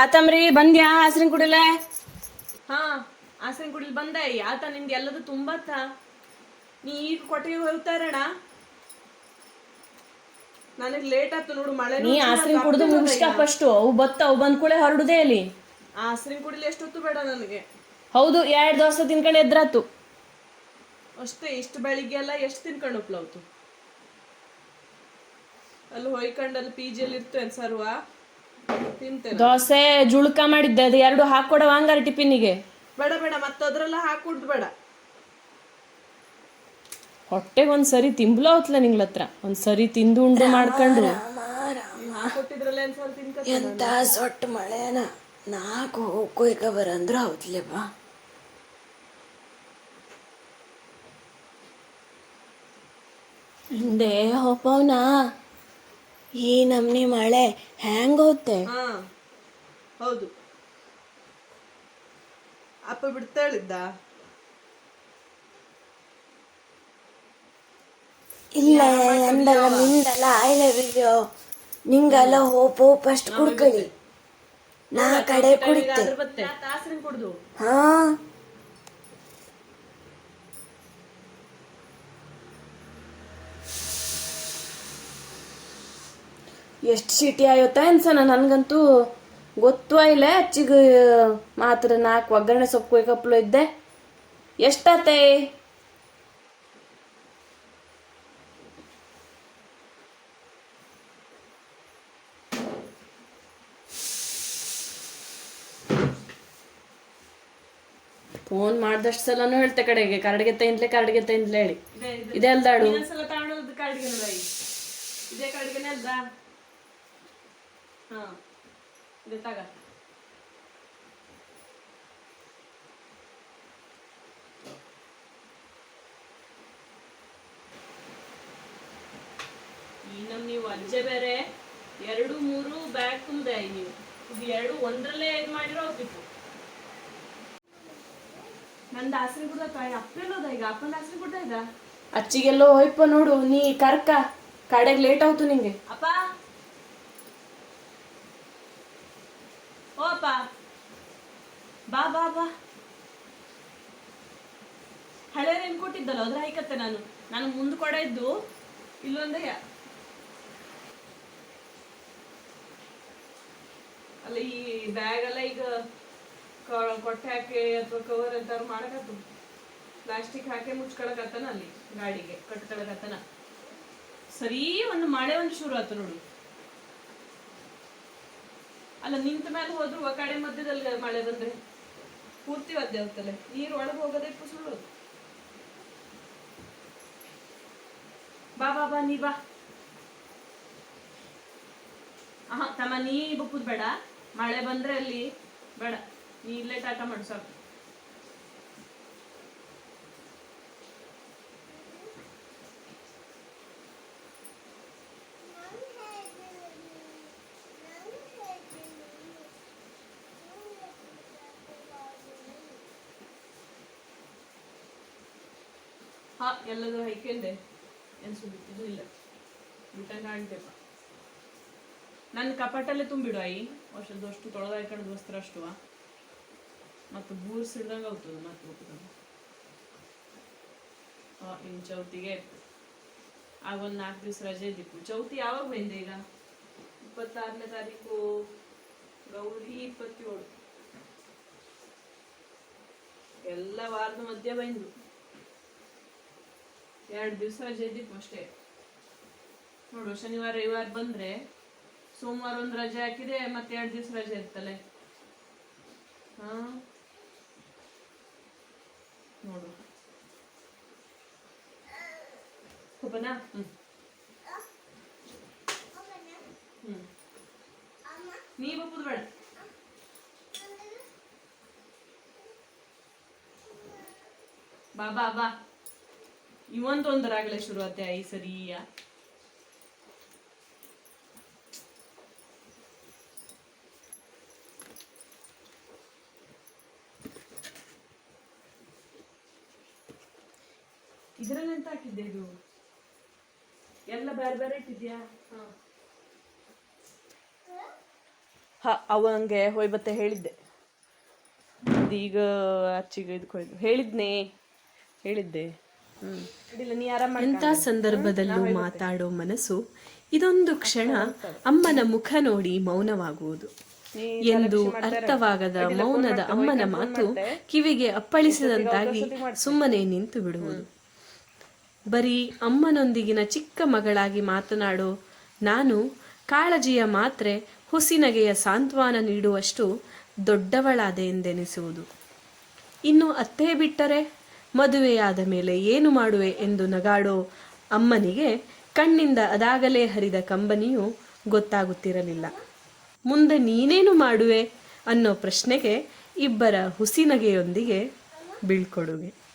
ಆತಮ್ರಿ ಬಂದ್ಯಾ ಹಸ್ರಿನ್ ಕುಡಿಲೆ? ಹಾ ಆಸನ್ ಕುಡಿಲ್ ಬಂದೆ. ಆತ ನಿಂದ ಎಲ್ಲದು ತುಂಬತ್ತ ನೀ ಈಗ ಕೊಟ್ಟಿಗೆ ಹೋಗ್ತಾರಣ ನನಗ್ ಲೇಟ್ ಆಯ್ತು ನೋಡು ಮಳೆ ನೀ ಹಸ್ರಿನ್ ಕುಡಿದು ಮುಗಿಸ್ಕ ಫಸ್ಟ್ ಅವು ಬತ್ತ ಅವು ಬಂದ್ ಕೂಡ ಹರಡುದೇ ಅಲ್ಲಿ. ಆಸರಿನ್ ಕುಡಿಲಿ ಎಷ್ಟೊತ್ತು ಬೇಡ ನನಗೆ? ಹೌದು ಎರಡ್ ದೋಸೆ ತಿನ್ಕೊಂಡು ಎದ್ರಾತು ಅಷ್ಟೇ ಇಷ್ಟು ಬೆಳಿಗ್ಗೆ ಎಲ್ಲ ಎಷ್ಟು ತಿನ್ಕೊಂಡು ಉಪ್ಲವ್ತು ಅಲ್ಲಿ ಹೋಯ್ಕೊಂಡು ಅಲ್ಲಿ ಪಿ ಜಿಯಲ್ಲಿ ಇರ್ತೇನೆ ಸರ್ವಾ. ದೋಸೆ ಜುಳ್ಕ ಮಾಡಿದ್ದೆ ಅದು ಎರಡು ಹಾಕೊಡವ ಹಂಗಾರ ಟಿಫಿನಿಗೆ. ಬೇಡ ಬೇಡ ಮತ್ತೆ ಅದ್ರೆಲ್ಲ ಹಾಕುಡ್ದು ಬೇಡ. ಹೊಟ್ಟೆಗೆ ಒಂದ್ ಸರಿ ತಿಂಬ್ಲ ಹೊತ್ಲ ನಿಂಗ್ಲತ್ರ ಒಂದ್ ಸರಿ ತಿಂದು ಉಂಡು ಮಾಡ್ಕೊಂಡ್ರು ಹಾಕೊಟ್ಟಿದ್ರಲ್ಲ ಏನ್ ಸ್ವಲ್ಪ ತಿನ್ಕ ಎಂತ ಸೊಟ್ಟ ಮಳೆನ? ನಾಲ್ಕು ಕೊಯ್ಕ ಬರಂದ್ರ ಬಾ. ಹಿಂದೆ ಹೋಪವ್ನ? ಈ ನಮ್ನಿ ಮಳೆ ಹ್ಯಾಂಗ್ ಹೋತೆ ಹಾ ಹೌದು. ಅಪ್ಪ ಬಿಡ್ತಾಳಿದ್ದ ಇಲ್ಲ ಅಂದಲ್ಲ ನಿಂದಲ್ಲ ಐ ಲವ್ ಯು ನಿಂಗಲ್ಲ ಹೋಪ್ ಹೋಪ್ ಅಷ್ಟು ಕುಡ್ಕೊಳ್ಳಿ ನಾ ಕಡೆ ಕುಡಿತೆ. ಕುಡ್ದು. ಹಾ. ಎಷ್ಟು ಸಿಟಿ ಆಯೋತ ಅನ್ಸನ ನನ್ಗಂತೂ ಗೊತ್ತೂ ಇಲ್ಲ. ಅಚ್ಚಿಗೆ ಮಾತ್ರ ನಾಲ್ಕು ಒಗ್ಗರಣೆ ಸೊಪ್ಪು ಕೊಯ್ಕಪ್ಲು ಇದ್ದೆ. ಎಷ್ಟಾತೆ ಫೋನ್ ಮಾಡ್ದಷ್ಟು ಸಲನೂ ಹೇಳ್ತೆ ಕಡೆಗೆ. ಕರಡಿಗೆ ತೈಂತ್ಲೆ ಕರಡಿಗೆ ತೈಂತ್ಲೆ ಹೇಳಿ. ಇದೆ ಅಲ್ದಾಡು ಹಾ ಇದೆ ತಗ ನಮ್ ನೀವು ಅಜ್ಜೆ ಬೇರೆ ಎರಡು ಮೂರು ಬ್ಯಾಗ್ ತುಂಬಿದೆ ನೀವು. ಇದು ಎರಡು ಒಂದ್ರಲ್ಲೇ ಇದು ಮಾಡಿರೋ ಹೋಗ್ಬಿಟ್ಟು ನಂದು ಆಸರಿ ಕೂಡ ಅಪ್ಪೆಲ್ಲೋದ ಈಗ? ಅಪ್ಪನ ಆಸರಿ ಕೂಡ ಇದ ಅಚ್ಚಿಗೆಲ್ಲೋ ಹೋಯ್ಪ ನೋಡು ನೀ ಕರ್ಕ. ಕಡೆಗೆ ಲೇಟ್ ಆಯ್ತು ನಿಂಗೆ. ಅಪ್ಪ ಓ ಅಪ್ಪ ಬಾ ಬಾ ಬಾ. ಹಳೆ ರೇನ್ ಕೊಟ್ಟಿದ್ದಲ್ಲ, ಅದ್ರ ಹೈಕತ್ತೆ ನಾನು. ನಾನು ಮುಂದೆ ಕೊಡ ಇದ್ದು ಇಲ್ಲೊಂದೇ ಅಲ್ಲ, ಈ ಬ್ಯಾಗ್ ಎಲ್ಲ ಈಗ ಕೊಟ್ಟೆ ಹಾಕಿ ಅಥವಾ ಕವರ್ ಎಂತಾರು ಮಾಡಕತ್ತು. ಪ್ಲಾಸ್ಟಿಕ್ ಹಾಕಿ ಮುಚ್ಕೊಳಕತ್ತನ ಅಲ್ಲಿ, ಗಾಡಿಗೆ, ಕಟ್ಕೊಳಕತ್ತನ. ಸರಿ ಒಂದು ಮಳೆ ಒಂದು ಶುರು ಆಯ್ತು ನೋಡು. ಅಲ್ಲ, ನಿಂತ ಮೇಲೆ ಹೋದ್ರು ಒಕಾಡೆ ಕಡೆ ಮಧ್ಯದಲ್ಲಿ ಮಳೆ ಬಂದ್ರೆ? ಪೂರ್ತಿ ಒದ್ದೆ ಹೋಗ್ತಲ್ಲ ನೀರು ಒಳಗೆ ಹೋಗೋದೇ ಸುಳ್ಳು. ಬಾ ಬಾ ಬಾ, ನೀ ಬಾ. ಆಹಾ, ತಮ್ಮ, ನೀ ಬುಕ್ಕುದ್ ಬೇಡ. ಮಳೆ ಬಂದ್ರೆ ಅಲ್ಲಿ ಬೇಡ. ನೀ ಇಲ್ಲೇ ಟಾಟ ಮಾಡು ಹಾ, ಎಲ್ಲದೂ ಹೈಕೊಂಡೆ ಎನ್ಸು ಇದು ಇಲ್ಲ. ಬಿಟ್ಟಂಗೆ ಕಾಣ್ತೇಪ ನನ್ನ ಕಪಾಟಲ್ಲೇ ತುಂಬಿಡು, ಆಯಿ. ವರ್ಷದಷ್ಟು ಅಷ್ಟು ತೊಳೆದ ಹಾಕೊಂಡು ವಸ್ತ್ರ ಅಷ್ಟು. ಮತ್ತು ಬೂರ್ ಸಿಡ್ದಂಗೆ ಆಗ್ತದೆ ಮತ್ತೆ ಹಾ, ಇನ್ನು ಚೌತಿಗೆ ಆಗ ಒಂದು ನಾಲ್ಕು ದಿವಸ ರಜೆ ಇದ್ದಿತ್ತು. ಚೌತಿ ಯಾವಾಗ ಬಂದೆ ಈಗ? ಇಪ್ಪತ್ತಾರನೇ ತಾರೀಕು, ಗೌರಿ ಇಪ್ಪತ್ತೇಳು. ಎಲ್ಲ ವಾರದ ಮಧ್ಯೆ ಬಂದು ಎರಡು ದಿವಸ ರಜೆ ಇದ್ದಿತ್ತು ಅಷ್ಟೇ. ನೋಡು, ಶನಿವಾರ, ರವಿವಾರ ಬಂದ್ರೆ ಸೋಮವಾರ ಒಂದು ರಜೆ ಹಾಕಿದೆ ಮತ್ತೆ ಎರಡು ದಿವಸ ರಜೆ ಇರ್ತಲ್ಲ ಹಾ? ನೋಡು. ಹೋಗನಾ ಹ್ಮ್. ನೀವು ಒಪ್ಪದು ಬೇಡ. ಬಾ ಬಾ ಬಾ. ಇವೊಂದೊಂದರಾಗಲೇ ರಾಗಲೇ ಆತೆ ಐ ಸರಿಯ ಇದ್ರಲ್ಲಿ ಎಂತ ಹಾಕಿದ್ದೆ ಇದು. ಎಲ್ಲ ಬೇರೆ ಬೇರೆ ಇಟ್ಟಿದ್ಯಾ ಹಾ. ಹೋಯ್ ಬತ್ತೆ ಹೇಳಿದ್ದೆ. ಈಗ ಅಚ್ಚಿಗೆ ಇದಕ್ಕೆ ಹೋಯ್ದು ಹೇಳಿದ್ನೇ ಹೇಳಿದ್ದೆ. ಎಂಥ ಸಂದರ್ಭದಲ್ಲೂ ಮಾತಾಡೋ ಮನಸ್ಸು ಇದೊಂದು ಕ್ಷಣ ಅಮ್ಮನ ಮುಖ ನೋಡಿ ಮೌನವಾಗುವುದು. ಎಂದು ಅರ್ಥವಾಗದ ಮೌನದ ಅಮ್ಮನ ಮಾತು ಕಿವಿಗೆ ಅಪ್ಪಳಿಸಿದಂತಾಗಿ ಸುಮ್ಮನೆ ನಿಂತು ಬಿಡುವುದು. ಬರೀ ಅಮ್ಮನೊಂದಿಗಿನ ಚಿಕ್ಕ ಮಗಳಾಗಿ ಮಾತನಾಡೋ ನಾನು ಕಾಳಜಿಯ ಮಾತ್ರೆ ಹುಸಿನಗೆಯ ಸಾಂತ್ವನ ನೀಡುವಷ್ಟು ದೊಡ್ಡವಳಾದೆ ಎಂದೆನಿಸುವುದು. ಇನ್ನು ಅತ್ತೆ ಬಿಟ್ಟರೆ ಮದುವೆಯಾದ ಮೇಲೆ ಏನು ಮಾಡುವೆ ಎಂದು ನಗಾಡೋ ಅಮ್ಮನಿಗೆ ಕಣ್ಣಿಂದ ಅದಾಗಲೇ ಹರಿದ ಕಂಬನಿಯು ಗೊತ್ತಾಗುತ್ತಿರಲಿಲ್ಲ. ಮುಂದೆ ನೀನೇನು ಮಾಡುವೆ ಅನ್ನೋ ಪ್ರಶ್ನೆಗೆ ಇಬ್ಬರ ಹುಸಿನಗೆಯೊಂದಿಗೆ ಬೀಳ್ಕೊಡುಗೆ